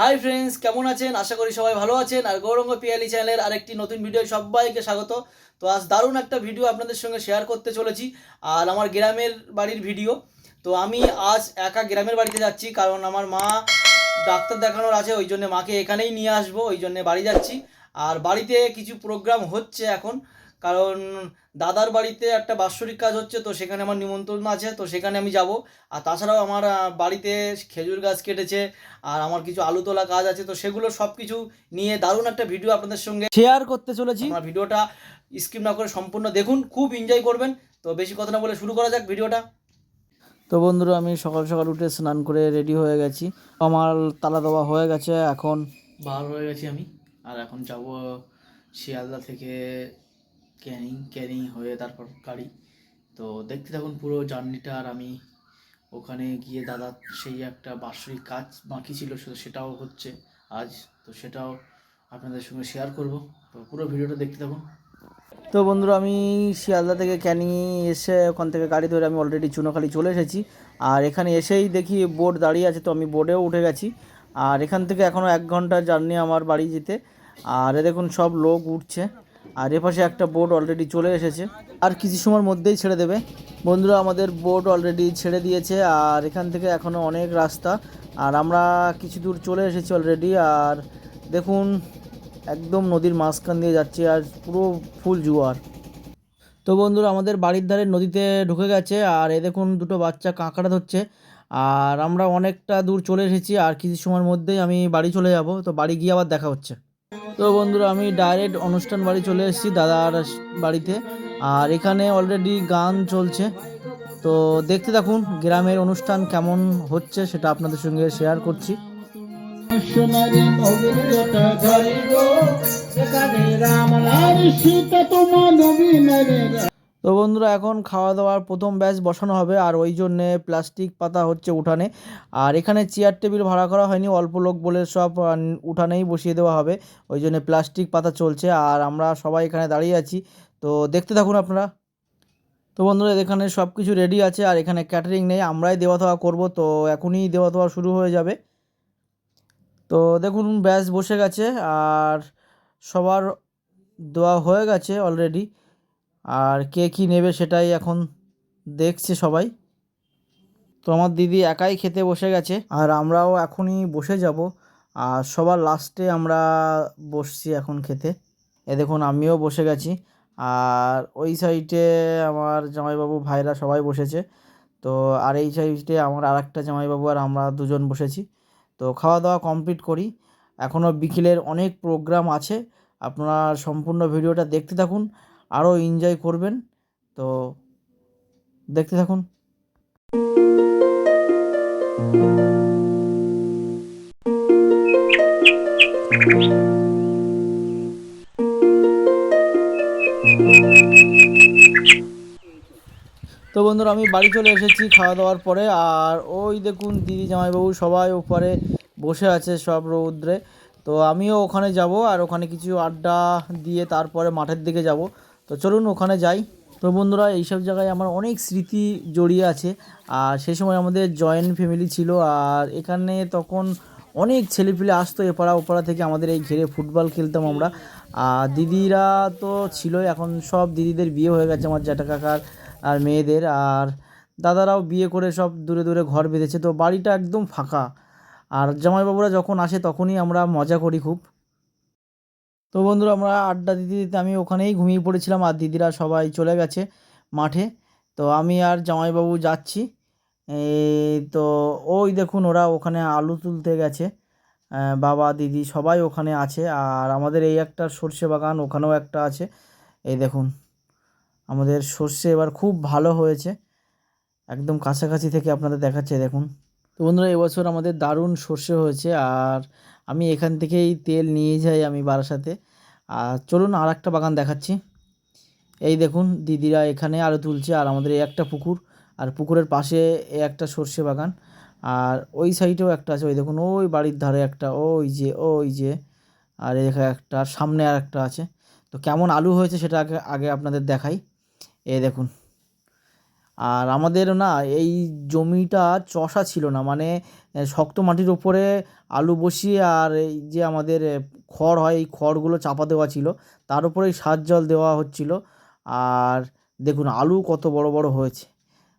Hi friends কেমন আছেন? আশা করি সবাই ভালো আছেন। আর গৌরঙ্গ পিয়ালি চ্যানেলের আরেকটি নতুন ভিডিও সবাইকে স্বাগত। তো আজ দারুণ একটা ভিডিও আপনাদের সঙ্গে শেয়ার করতে চলেছি, আর আমার গ্রামের বাড়ির ভিডিও তো আমি আজ একা গ্রামের বাড়িতে যাচ্ছি, কারণ আমার মা ডাক্তার দেখানোর আছে, ওই জন্য মাকে এখানেই নিয়ে আসব, ওই জন্য বাড়ি যাচ্ছি। আর বাড়িতে কিছু প্রোগ্রাম হচ্ছে এখন। কারণ দাদার বাড়িতে একটা বাৎসরিক কাজ হচ্ছে তো সেখানে আমার নিমন্ত্রণ আছে তো সেখানে আমি যাব। আর তাছাড়াও আমার বাড়িতে খেজুর গাছ কেটেছে আর আমার কিছু আলু তোলা কাজ আছে তো সেগুলো সব কিছু নিয়ে দারুণ একটা ভিডিও আপনাদের সঙ্গে শেয়ার করতে চলেছি। আমার ভিডিওটা স্কিপ না করে সম্পূর্ণ দেখুন খুব এনজয় করবেন। তো বেশি কথা না বলে শুরু করা যাক ভিডিওটা। তো বন্ধুরা আমি সকাল সকাল উঠে স্নান করে রেডি হয়ে গেছি। আমার তালা দেওয়া হয়ে গেছে এখন বার হয়ে গেছি আমি আর এখন যাব শিয়ালদা থেকে ক্যানিং ক্যানিং হয়ে তারপর গাড়ি। তো দেখতে থাকুন পুরো জার্নিটা আর আমি ওখানে গিয়ে দাদা সেই একটা বাৎসরিক কাজ বাকি ছিল সেটাও হচ্ছে আজ। তো সেটাও আপনাদের সঙ্গে শেয়ার করব। তো পুরো ভিডিওটা দেখতে থাকুন। তো বন্ধুরা, আমি শিয়ালদা থেকে ক্যানিং এসে ওখান থেকে গাড়ি ধরে আমি অলরেডি চুনোখালি চলে এসেছি। আর এখানে এসেই দেখি বোর্ড দাঁড়িয়ে আছে, তো আমি বোর্ডেও উঠে গেছি। আর এখান থেকে এখনও এক ঘণ্টা জার্নি আমার বাড়ি যেতে। আর দেখুন সব লোক উঠছে। আর এপাশে একটা বোর্ড অলরেডি চলে এসেছে। আর কিছু সময়ের মধ্যেই ছেড়ে দেবে। বন্ধুরা, আমাদের বোর্ড অলরেডি ছেড়ে দিয়েছে, আর এখান থেকে এখনও অনেক রাস্তা। আর আমরা কিছু দূর চলে এসেছি অলরেডি আর দেখুন, একদম নদীর মাঝখান দিয়ে যাচ্ছে, আর পুরো ফুল জোয়ার। তো বন্ধুরা, আমাদের বাড়ির ধারে নদীতে ঢুকে গেছে, আর এ দেখুন, দুটো বাচ্চা কাঁকড়া ধরছে। আর আমরা অনেকটা দূর চলে এসেছি, আর কিছু সময়ের মধ্যেই আমি বাড়ি চলে যাব। তো বাড়ি গিয়ে আবার দেখা হচ্ছে। তো বন্ধুরা, আমি ডাইরেক্ট অনুষ্ঠান বাড়ি চলে এসেছি দাদার বাড়িতে। আর এখানে অলরেডি গান চলছে। তো দেখতে থাকুন গ্রামের অনুষ্ঠান কেমন হচ্ছে, সেটা আপনাদের সঙ্গে শেয়ার করছি। তো বন্ধুরা, এখন খাওয়া দাওয়ার প্রথম ব্যাচ বসানো হবে, আর ওই জন্যে প্লাস্টিক পাতা হচ্ছে উঠানে। আর এখানে চেয়ার টেবিল ভাড়া করা হয়নি, অল্প লোক বলে সব উঠানেই বসিয়ে দেওয়া হবে। ওই জন্য প্লাস্টিক পাতা চলছে, আর আমরা সবাই এখানে দাঁড়িয়ে আছি। তো দেখতে থাকুন আপনারা। তো বন্ধুরা, এখানে সব কিছু রেডি আছে, আর এখানে ক্যাটারিং নেই, আমরাই দেওয়া থাওয়া করব। তো এখনই দেওয়া থাওয়া শুরু হয়ে যাবে। তো দেখুন ব্যাস বসে গেছে, আর সবার দেওয়া হয়ে গেছে অলরেডি আর কে কী নেবে সেটাই এখন দেখছে সবাই। তো আমার দিদি একাই খেতে বসে গেছে, আর আমরাও এখনই বসে যাব, আর সবার লাস্টে আমরা বসছি এখন খেতে। এ দেখুন, আমিও বসে গেছি, আর ওই সাইডে আমার জামাইবাবু ভাইরা সবাই বসেছে। তো আর এই সাইডে আমার আর একটা জামাইবাবু আর আমরা দুজন বসেছি। তো খাওয়া দাওয়া কমপ্লিট করি। এখনও বিকেলের অনেক প্রোগ্রাম আছে, আপনারা সম্পূর্ণ ভিডিওটা দেখতে থাকুন। আরও এনজয় করবেন। তো দেখতে থাকুন। তো বন্ধুরা, আমি বাড়ি চলে এসেছি খাওয়া দাওয়ার পরে। আর ওই দেখুন দিদি জামাইবাবু সবাই উপরে বসে আছে সব রৌদ্রে। তো আমিও ওখানে যাব আর ওখানে কিছু আড্ডা দিয়ে তারপরে মাঠের দিকে যাব। তো চলুন ওখানে যাই। তো বন্ধুরা, এইসব জায়গায় আমার অনেক স্মৃতি জড়িয়ে আছে। আর সে সময় আমাদের জয়েন্ট ফ্যামিলি ছিল। আর এখানে তখন অনেক ছেলেপিলে আসতো এপাড়া ওপাড়া থেকে আমাদের এই ঘেরে ফুটবল খেলতাম আমরা। আর দিদিরা তো ছিলই, এখন সব দিদিদের বিয়ে হয়ে গেছে আমার জ্যাঠা কাকার আর মেয়েদের। আর দাদারাও বিয়ে করে সব দূরে দূরে ঘর বেঁধেছে। তো বাড়িটা একদম ফাঁকা। আর জামাইবাবুরা যখন আসে তখনই আমরা মজা করি খুব। তো বন্ধুরা আমরা আড্ডা দিতে দিতে আমি ওখানেই ঘুমিয়ে পড়েছিলাম আর দিদিরা সবাই চলে গেছে মাঠে। তো আমি আর জামাইবাবু যাচ্ছি। তো ওই দেখুন ওরা ওখানে আলু তুলতে গেছে। বাবা, দিদি সবাই ওখানে আছে আর আমাদের এই একটা সর্ষে বাগান ওখানেও একটা আছে। এই দেখুন, আমাদের সর্ষে এবার খুব ভালো হয়েছে। একদম কাছাকাছি থেকে আপনাদের দেখাচ্ছে, দেখুন। তো বন্ধুরা, এবছর আমাদের দারুণ সর্ষে হয়েছে আর আমি এখান থেকেই তেল নিয়ে যাই আমি বারাসাতে আর চলুন আর একটা বাগান দেখাচ্ছি। এই দেখুন, দিদিরা এখানে আলু তুলছে আর আমাদের এই একটা পুকুর। আর পুকুরের পাশে এই একটা সর্ষে বাগান। আর ওই সাইডেও একটা আছে, ওই দেখুন, ওই বাড়ির ধারে একটা, ওই যে ওই যে। আর এখানে একটা, সামনে আর একটা আছে। তো কেমন আলু হয়েছে সেটা আগে আগে আপনাদের দেখাই। এ দেখুন। আর আমাদের না এই জমিটা চষা ছিল না মানে শক্ত মাটির ওপরে আলু বসিয়ে আর এই যে আমাদের খড় হয়, এই খড়গুলো চাপা দেওয়া ছিল, তার উপরেই সার জল দেওয়া হচ্ছিল। আর দেখুন, আলু কত বড় বড় হয়েছে,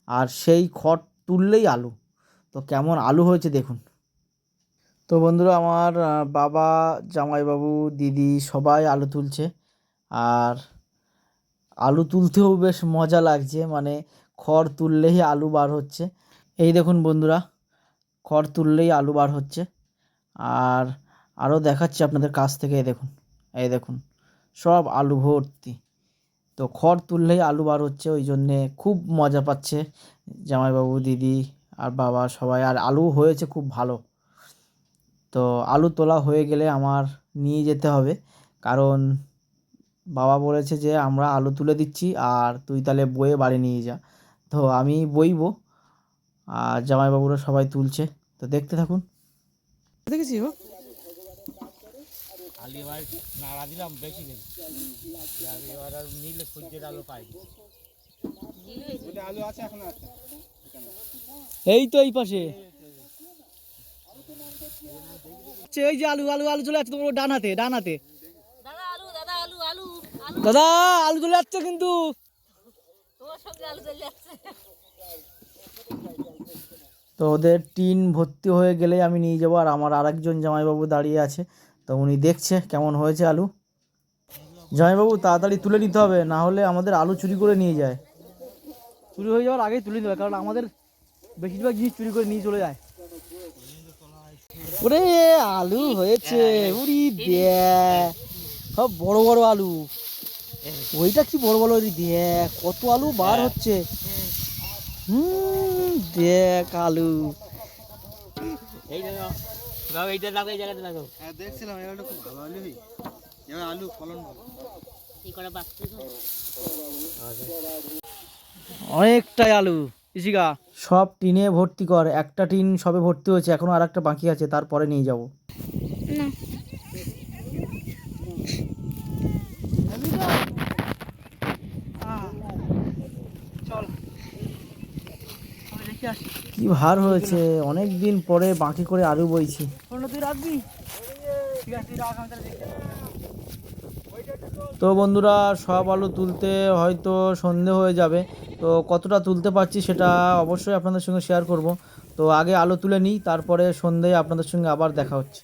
আর সেই খড় তুললেই আলু। তো কেমন আলু হয়েছে দেখুন। তো বন্ধুরা, আমার বাবা, জামাইবাবু, দিদি সবাই আলু তুলছে। আর আলু তুলতেও বেশ মজা লাগছে মানে খড় তুললেই আলু বার হচ্ছে। এই দেখুন বন্ধুরা, খড় তুললেই আলু বার হচ্ছে। আর আরও দেখাচ্ছি আপনাদের কাছ থেকে, এই দেখুন এই দেখুন, সব আলু ভর্তি। তো খড় তুললেই আলু বার হচ্ছে, ওই জন্যে খুব মজা পাচ্ছে জামাইবাবু, দিদি আর বাবা সবাই। আর আলু হয়েছে খুব ভালো। তো আলু তোলা হয়ে গেলে আমার নিয়ে যেতে হবে, কারণ বাবা বলেছে যে আমরা আলু তুলে দিচ্ছি, আর তুই তাহলে বয়ে বাড়ি নিয়ে যা। তো আমি বইবো আর জামাইবাবুরা সবাই তুলছে। তো দেখতে থাকুন। দেখেছি ও আলি এবার নাড়া দিলাম বেশি বেশি এবার এবার আর নিলে সূর্যের আলো পাই। এই তো এই পাশে। আচ্ছা, এই যে আলু আলু আলু চলে যাচ্ছে তোমার ডান হাতে ডান হাতে। দাদা আলু দাদা আলু আলু আলু। দাদা আলু চলে যাচ্ছে কিন্তু তোমার সঙ্গে আলু চলে যাচ্ছে তো ওদের টিন ভর্তি হয়ে গেলে আমি নিয়ে যাব, আর আমার আরেকজন জামাইবাবু দাঁড়িয়ে আছে। তো উনি দেখছে কেমন হয়েছে আলু। জামাইবাবু, তাড়াতাড়ি তুলে নিতে হবে, না হলে আমাদের আলু চুরি করে নিয়ে যায়। চুরি হয়ে যাওয়ার আগেই তুলে নিতে হবে, কারণ আমাদের বেশিরভাগ জিনিস চুরি করে নিয়ে চলে যায়। ওরে, আলু হয়েছে, উড়ি দেখ সব বড় বড় আলু। ওইটা কি বড় বড় দেখ কত আলু বার হচ্ছে। হুম দেখ আলু। এই এইটা এই তো। অনেকটাই আলু। ইসিকা সব টিনে ভর্তি কর একটা টিন সবে ভর্তি হয়েছে এখনও আর একটা বাকি আছে তারপরে নিয়ে যাব। কি ভার হয়েছে? অনেক দিন পরে বাকি করে আলু বইছি। তো বন্ধুরা, সব আলু তুলতে হয়তো সন্ধে হয়ে যাবে। তো কতটা তুলতে পারছি সেটা অবশ্যই আপনাদের সঙ্গে শেয়ার করব। তো আগে আলু তুলে নিই, তারপরে সন্ধে আপনাদের সঙ্গে আবার দেখা হচ্ছে।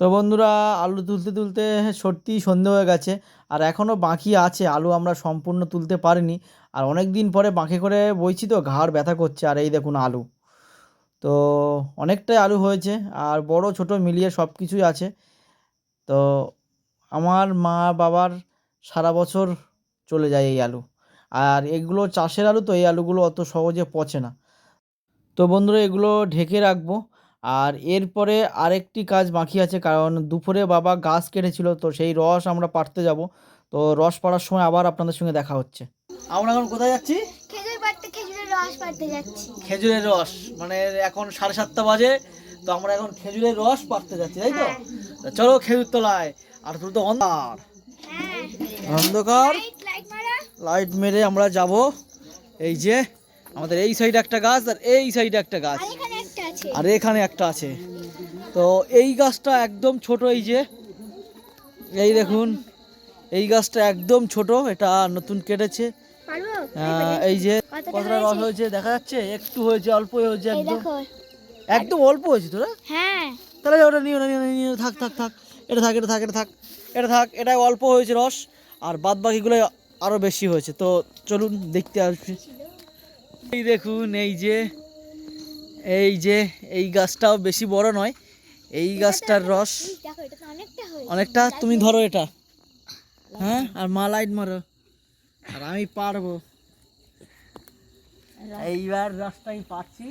তো বন্ধুরা, আলু তুলতে তুলতে সত্যিই সন্ধে হয়ে গেছে, আর এখনও বাকি আছে। আলু আমরা সম্পূর্ণ তুলতে পারিনি, আর অনেক দিন পরে বাঁকে করে বইছি তো, ঘাড় ব্যথা করছে। আর এই দেখুন আলু। তো অনেকটাই আলু হয়েছে আর বড়, ছোট মিলিয়ে সব কিছুই আছে। তো আমার মা বাবার সারা বছর চলে যায় এই আলু। আর এগুলো চাষের আলু তো, এই আলুগুলো অত সহজে পচে না। তো বন্ধুরা, এগুলো ঢেকে রাখব। আর এরপরে আরেকটি কাজ বাকি আছে, কারণ দুপুরে বাবা গাছ কেটেছিল, তো সেই রস আমরা পাড়তে যাব। তো রস পাড়ার সময় আবার আপনাদের সঙ্গে দেখা হচ্ছে। আমরা এখন কোথায় যাচ্ছি? রস পাড়তে যাচ্ছি। খেজুরের রস মানে এখন সাড়ে সাতটা বাজে তো আমরা এখন খেজুরের রস পাড়তে যাচ্ছি তাই তো? তো চলো খেজুর তলায় আর তুই তো অন্ধকার। হ্যাঁ। অন্ধকার। লাইট লাইট মারা। আমরা যাব এই যে আমাদের এই সাইডে একটা গাছ আর এই সাইডে একটা গাছ। আর এখানে একটা আছে। তো এই গাছটা একদম ছোট এই যে এই দেখুন এই গাছটা একদম ছোট এটা নতুন কেটেছে। এই যে কতটা রস হয়েছে? দেখা যাচ্ছে একটু হয়েছে অল্প হয়েছে একদম। একদম অল্প হয়েছে তোরা হ্যাঁ। তাহলে ওটা নিও না নিও নিও থাক থাক থাক। এটা থাক এটা থাক এটা থাক এটা থাক এটা অল্প হয়েছে রস আর বাদ বাকিগুলো আরও বেশি হয়েছে। তো চলুন দেখতে আসবি এই দেখুন এই যে এই যে এই গাছটাও বেশি বড় নয় এই গাছটার রস অনেকটা তুমি ধরো এটা। হ্যাঁ আর মা লাইট মারো। আর আমি পারব। এইবার রসটা আমি পাচ্ছি।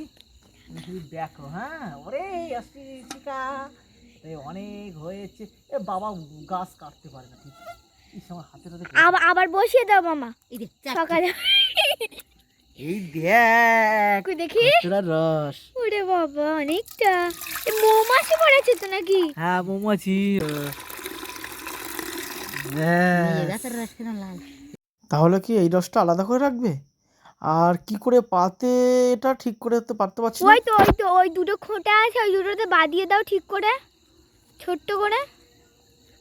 তুমি দেখো হ্যাঁ? ওরে আসছি চিকা অনেক হয়েছে। এ বাবা গাছ কাটতে পারে না ঠিক আবার আবার বসিয়ে দাও মামা। সকালে। এই দেখ কই দেখি? রস। ওরে বাবা অনেকটা। মৌমাছি পড়েছে তো নাকি? হ্যাঁ মৌমাছি। হ্যাঁ গাছের রস কেন লাল তাহলে কি এই রসটা আলাদা করে রাখবে? আর কি করে পাতে এটা ঠিক করে তো পারতে পারছি ওই তো ওই তো, ওই দুটো খোঁটা আছে, ওই দুটোতে বাঁধিয়ে দাও ঠিক করে। ছোট্ট করে।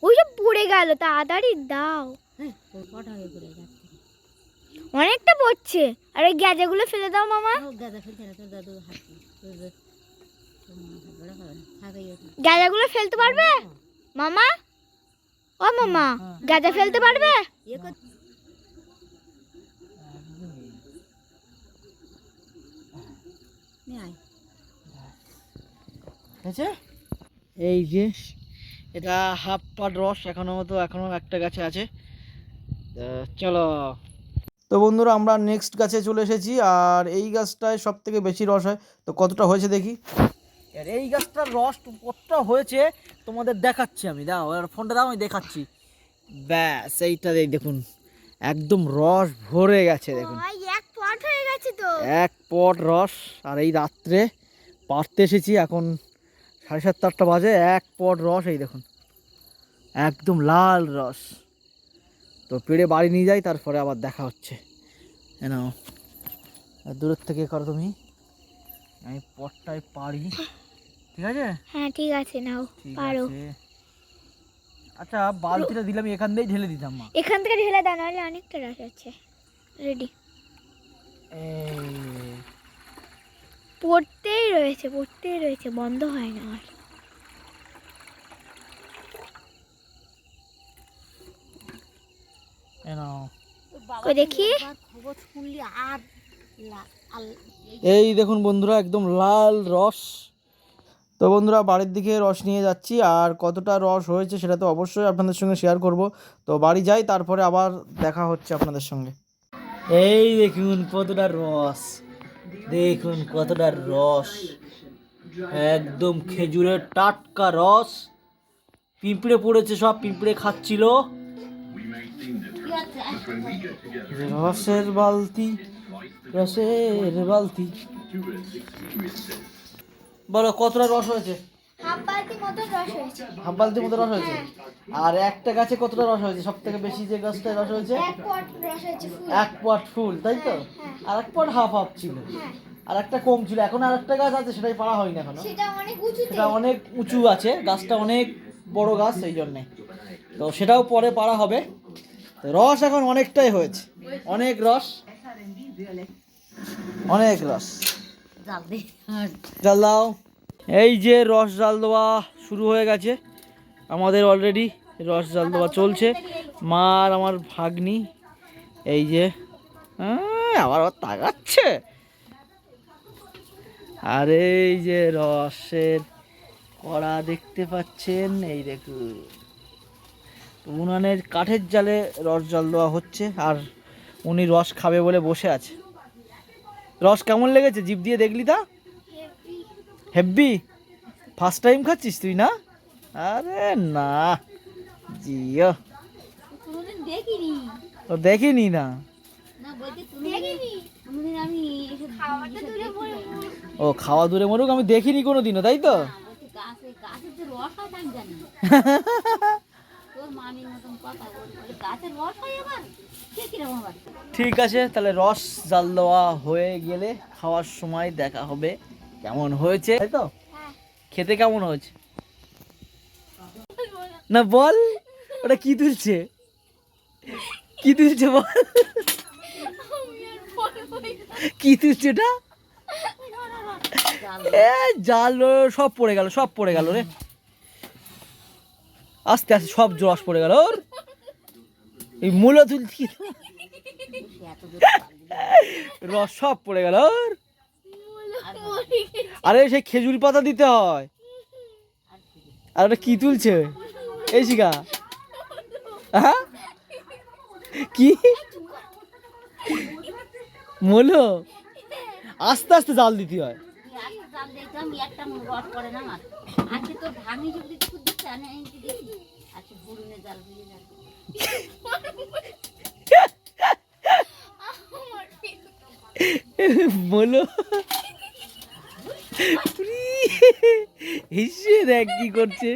ওই সব পড়ে গেল, তাড়াতাড়ি দাও। অনেকটা পড়ছে। আর ওই গ্যাজাগুলো ফেলে দাও মামা। গ্যাজাগুলো ফেলতে পারবে? মামা? ও মামা, গ্যাজা ফেলতে পারবে ইয়ে কর নিয়ে আয় আছে এই যে এটা হাফ পাট রস এখনও তো এখনও একটা গাছে আছে। তো চলো। তো বন্ধুরা আমরা নেক্সট গাছে চলে এসেছি আর এই গাছটায় সব থেকে বেশি রস হয়। তো কতটা হয়েছে দেখি? আর এই গাছটার রস কতটা হয়েছে তোমাদের দেখাচ্ছি আমি। দাও আর ফোনটা দাও আমি দেখাচ্ছি। ব্যাস এইটা এই দেখুন। একদম রস ভরে গেছে দেখুন ওই এক পট হয়ে গেছে তো এক পট রস আর এই রাত্রে পারতে এসেছি এখন সাড়ে সাতটা আটটা বাজে এক পট রস এই দেখুন। একদম লাল রস। তো পেড়ে বাড়ি নিয়ে যাই তারপরে আবার দেখা হচ্ছে। এন দূরের থেকে করো তুমি। আমি পটটায় পারি ঠিক আছে? হ্যাঁ ঠিক আছে নাও পারো। আচ্ছা বালতিটা দিলাম এখান দিয়েই ঢেলে দিতাম মা। এখান থেকে ঢেলে দাও নাহলে অনেকটা রস আছে। রেডি পড়তেই রয়েছে পড়তেই রয়েছে বন্ধ হয় না আর। দেখি? এই দেখুন বন্ধুরা একদম লাল রস। তো বন্ধুরা বাড়ির দিকে রস নিয়ে যাচ্ছি আর কতটা রস হয়েছে সেটা তো অবশ্যই আপনাদের সঙ্গে শেয়ার করব। তো বাড়ি যাই তারপরে আবার দেখা হচ্ছে আপনাদের সঙ্গে। এই দেখুন কতটা রস। দেখুন কতটা রস। একদম খেজুরের টাটকা রস। পিঁপড়ে পড়েছে, সব পিঁপড়ে খাচ্ছিল। রসের বালতি রসের বালতি। বলো, কতটা রস হয়েছে? হাফ বালতি মতো রস হয়েছে? হয়েছে আর একটা গাছে কতটা রস হয়েছে? সব থেকে বেশি যে গাছটায় রস হয়েছে? এক পট ফুল। এক পট ফুল তাই তো? আর এক পট হাফ হাফ ছিল। আর একটা কম ছিল এখন আর একটা গাছ আছে সেটাই পাড়া হয়নি এখনও। সেটা অনেক সেটা অনেক উঁচু আছে গাছটা অনেক বড় গাছ সেই জন্যে। তো সেটাও পরে পাড়া হবে। রস এখন অনেকটাই হয়েছে। অনেক রস। অনেক রস। জাল জাল দাও। এই যে রস জাল দেওয়া শুরু হয়ে গেছে। আমাদের অলরেডি রস জাল দেওয়া চলছে। মা আর আমার ভাগ্নি, এই যে আবার আবার তাকাচ্ছে। আর এই যে রসের কড়া দেখতে পাচ্ছেন, এই দেখুন। উনানের কাঠের জালে রস জল দেওয়া হচ্ছে, আর উনি রস খাবে বলে বসে আছে। রস কেমন লেগেছে? জিভ দিয়ে দেখলি তা? হেব্বি? ফার্স্ট টাইম খাচ্ছিস তুই না? আরে না। জিও। ও দেখিনি না? ও খাওয়া দূরে মরুক আমি দেখিনি কোনো দিনও তাই তো? ঠিক আছে তাহলে রস জাল দেওয়া হয়ে গেলে খাওয়ার সময় দেখা হবে। কেমন হয়েছে? তাই তো? খেতে কেমন হয়েছে? না বল। ওটা কি তুলছে? কি তুলছে বল? কি তুলছে ওটা? এ জাল সব পড়ে গেল সব পড়ে গেল রে। আস্তে আস্তে সব রস পড়ে গেল ওর। এই মূল তুলছি। রস সব পড়ে গেল ওর। আরে সেই খেজুর পাতা দিতে হয়। আর ওটা কি তুলছে? এই শিখা। হ্যাঁ? কি? মলো? আস্তে আস্তে জাল দিতে হয়। বলো হিসে দেখ কি করছে।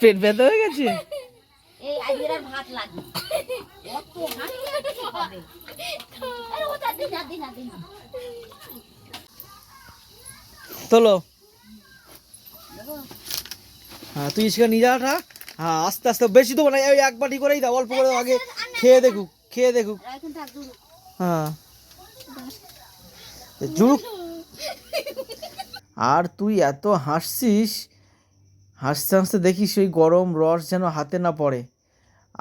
পেট ব্যথা হয়ে গেছে। তোলো। হ্যাঁ তুই সেখানে নিয়ে যাটা হ্যাঁ আস্তে আস্তে বেশি দেবো না ওই এক বাটি করেই দাও অল্প করে আগে খেয়ে দেখুক। খেয়ে দেখুক। হ্যাঁ। জুক আর তুই এত হাসছিস, হাসতে হাসতে দেখিস ওই গরম রস যেন হাতে না পড়ে।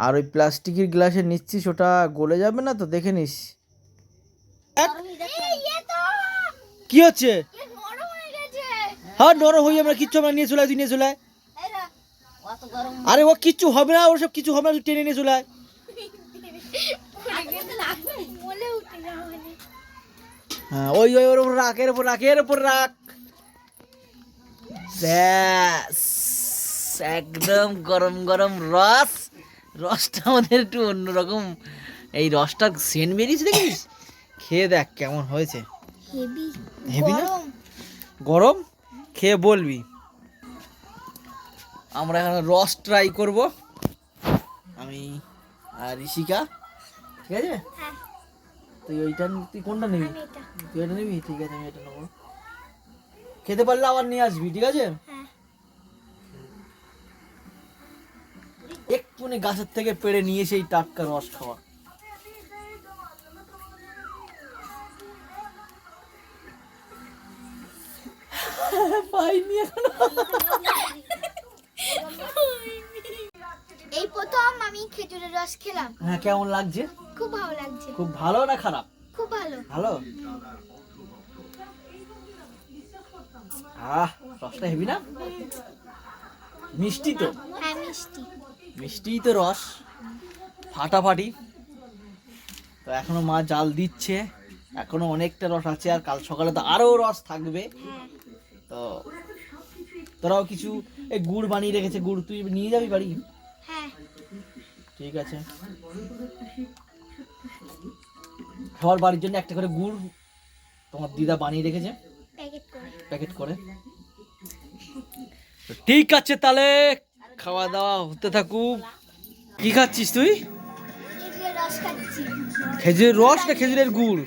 আর ওই প্লাস্টিকের গ্লাসে নিচ্ছিস, ওটা গলে যাবে না তো? দেখে নিস। কি হচ্ছে? হ্যাঁ নরম হয়ে আমরা কিচ্ছু আমরা নিয়ে চলে তুই নিয়ে চলে আরে ও কিচ্ছু হবে না ওসব কিছু হবে না, তুই টেনে নিয়ে চলে হ্যাঁ ওই ওই ওর উপর রাখ এর উপর রাখ এর উপর রাখ। ব্যাস একদম গরম গরম রস। রসটা আমাদের একটু অন্যরকম। এই রসটার সেন্ট বেরিয়েছে দেখিস? খেয়ে দেখ কেমন হয়েছে। হেভি না? গরম। খেয়ে বলবি। আমরা এখন রস ট্রাই করব। আমি আর ঋষিকা। ঠিক আছে? হ্যাঁ। তুই ওইটা তুই কোনটা নিবি? তুই এটা নিবি? ঠিক আছে আমি এটা নেব। খেতে পারলে আবার নিয়ে আসবি ঠিক আছে? হ্যাঁ। এক্ষুনি গাছের থেকে পেড়ে নিয়ে সেই টাটকা রস খাওয়া। পাইনি এখনও। এই প্রথম আমি খেজুরের রস খেলাম। হ্যাঁ কেমন লাগছে? খুব ভালো লাগছে। খুব ভালো না খারাপ? খুব ভালো। ভালো? আহ রসটা হেবি না? মিষ্টি তো? হ্যাঁ মিষ্টি। মিষ্টি তো রস। ফাটাফাটি। তো এখনও মা জাল দিচ্ছে। এখনও অনেকটা রস আছে আর কাল সকালে তো আরও রস থাকবে। হ্যাঁ। তো তোরাও কিছু এই গুড় বানিয়ে রেখেছে। গুড় তুই নিয়ে যাবি বাড়ি? হ্যাঁ। ঠিক আছে। খাবার বাড়ির জন্য একটা করে গুড় তোমার দিদা বানিয়ে রেখেছে। প্যাকেট করে। করে। ঠিক আছে তাহলে খাওয়া দাওয়া হতে থাকুক। কি খাচ্ছিস তুই? খেজুরের রস না খেজুরের গুড়?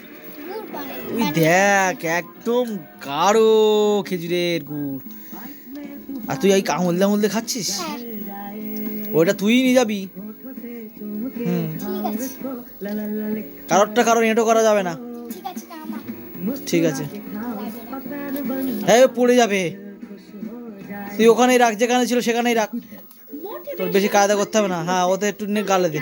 তুই দেখ একদম গাঢ় খেজুরের গুড়। আর তুই এই কামল দামল দিয়ে খাচ্ছিস? হ্যাঁ। ওইটা তুই নিয়ে যাবি? কারোরটা কারণ এটো করা যাবে না। ঠিক আছে। হ্যাঁ পড়ে যাবে। তুই ওখানেই রাখ যেখানে ছিল সেখানেই রাখ। তোর বেশি কায়দা করতে হবে না। হ্যাঁ ওতে একটু নিয়ে গালে দে।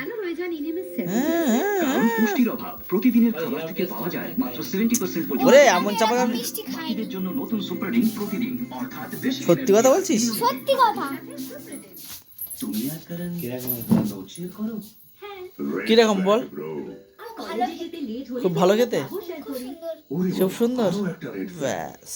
হ্যাঁ, হ্যাঁ, হ্যাঁ। পুষ্টির অভাব। প্রতিদিনের খাবার থেকে পাওয়া যায় মাত্র সেভেন্টি পার্সেন্ট ওরে এমন চাপা আমি যাবে মিষ্টি খাই। এর জন্য নতুন সুপার ড্রিঙ্ক প্রতিদিন। অর্থাৎ বেশি সত্যি কথা বলছিস? সত্যি কথা। তুমি আর কারণ নচিয়ে করো? কীরকম বল? খুব ভালো খেতে? খুব সুন্দর। ব্যাস।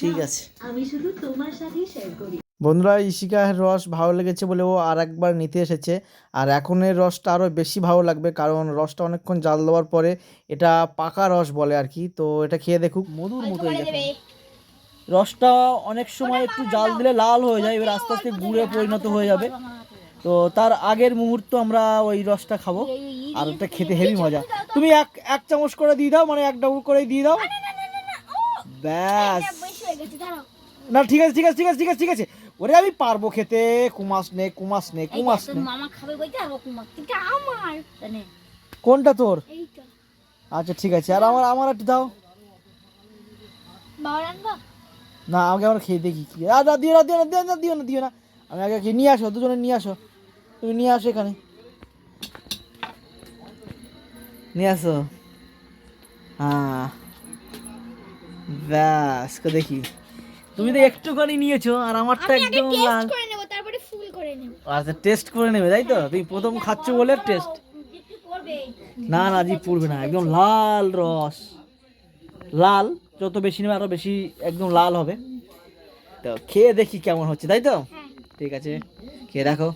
ঠিক আছে। আমি শুধু তোমার সাথেই শেয়ার করি বন্ধুরা ইশিকার রস ভালো লেগেছে বলে ও আর একবার নিতে এসেছে। আর এখন এর রসটা আরও বেশি ভালো লাগবে কারণ রসটা অনেকক্ষণ জাল দেওয়ার পরে এটা পাকা রস বলে আর কি। তো এটা খেয়ে দেখুক। মধুর মতো রসটা অনেক সময় একটু জাল দিলে লাল হয়ে যায় এবার আস্তে আস্তে গুঁড়ে পরিণত হয়ে যাবে। তো তার আগের মুহূর্ত আমরা ওই রসটা খাব। আর ওটা খেতে হেভি মজা। তুমি এক এক চামচ করে দিয়ে দাও মানে এক ডাবল করে দিয়ে দাও। ব্যাস। না ঠিক আছে ঠিক আছে ঠিক আছে ঠিক আছে ঠিক আছে। ওরে আমি পারব খেতে। কুমাস নে কুমাস নে কুমাস নে। মামা খাবে বইতে আর ওকে মাখ এটা আমার। কোনটা তোর? আচ্ছা ঠিক আছে আর আমার আমার একটু দাও। না আমাকে আমার খেয়ে দেখি কি। আর দিও না দিও না দিও না দিও না দিও না। আমি আগে নিয়ে আসো দুজনে নিয়ে আসো। তুমি নিয়ে আসো এখানে। নিয়ে আসো। হ্যাঁ ব্যাস দেখি। তুমি তো একটুখানি নিয়েছো আর আমারটা আমি একদম লাল। আচ্ছা টেস্ট করে নেবে। তাই তো? তুমি প্রথম খাচ্ছ বলে টেস্ট না না জি পড়বে না একদম লাল রস। লাল যত বেশি নেবে আরও বেশি একদম লাল হবে। তো খেয়ে দেখি কেমন হচ্ছে তাই তো? হ্যাঁ। ঠিক আছে খেয়ে দেখো।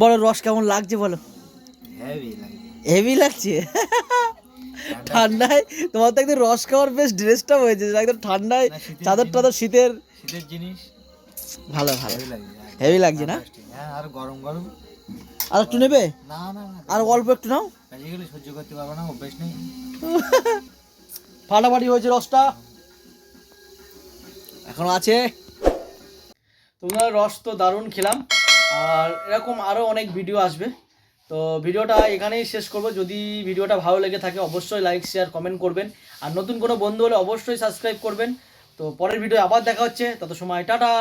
বলো রস কেমন লাগছে বলো? হেভি লাগছে। ঠান্ডায়? তোমার তো একদম রস খাওয়ার বেশ ড্রেসটা হয়েছে একদম ঠান্ডায় চাদর টাদর শীতের শীতের জিনিস। ভালো ভালো। হেভি লাগছে না? হ্যাঁ আর গরম গরম। আর একটু নেবে? না না আর অল্প একটু নাও। সহ্য করতে পারব না অভ্যেস নেই। ফাটাফাটি হয়েছে রসটা। এখনও আছে। তোমরা রস তো দারুণ খেলাম। আর এরকম আরও অনেক ভিডিও আসবে। তো ভিডিওটা এখানেই শেষ করব। যদি ভিডিওটা ভালো লেগে থাকে, অবশ্যই লাইক শেয়ার কমেন্ট করবেন। আর নতুন কোনো বন্ধু হলে অবশ্যই সাবস্ক্রাইব করবেন। তো পরের ভিডিও আবার দেখা হচ্ছে। তত সময়, টাটা!